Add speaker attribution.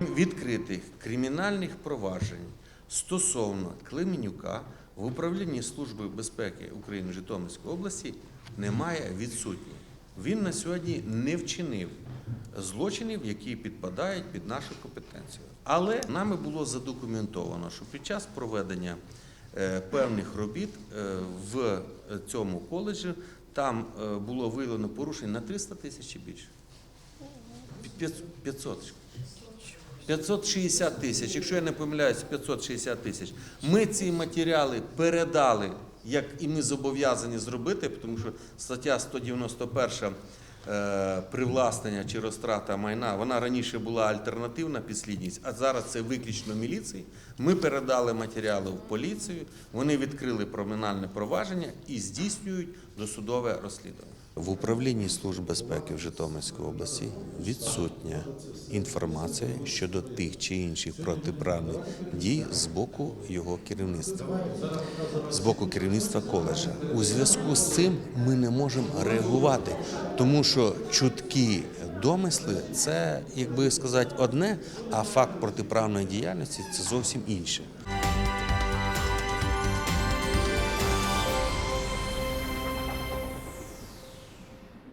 Speaker 1: Відкритих кримінальних проваджень стосовно Клименюка в управлінні Служби безпеки України Житомирської області немає відсутні. Він на сьогодні не вчинив злочинів, які підпадають під нашу компетенцію. Але нами було задокументовано, що під час проведення е, певних робіт е, в цьому коледжі там е, було виявлено порушень на 300 тисяч і більше. 500. 560 тисяч, якщо я не помиляюсь, 560 тисяч. Ми ці матеріали передали, як і ми зобов'язані зробити, тому що стаття 191 е, привласнення чи розтрата майна, вона раніше була альтернативна підслідність, а зараз це виключно міліції. Ми передали матеріали в поліцію, вони відкрили кримінальне провадження і здійснюють досудове розслідування. В управлінні Служби безпеки в Житомирській області відсутня інформація щодо тих чи інших протиправних дій з боку його керівництва, з боку керівництва коледжа. У зв'язку з цим ми не можемо реагувати, тому що чуткі домисли це, як би сказати, одне, а факт протиправної діяльності це зовсім інше.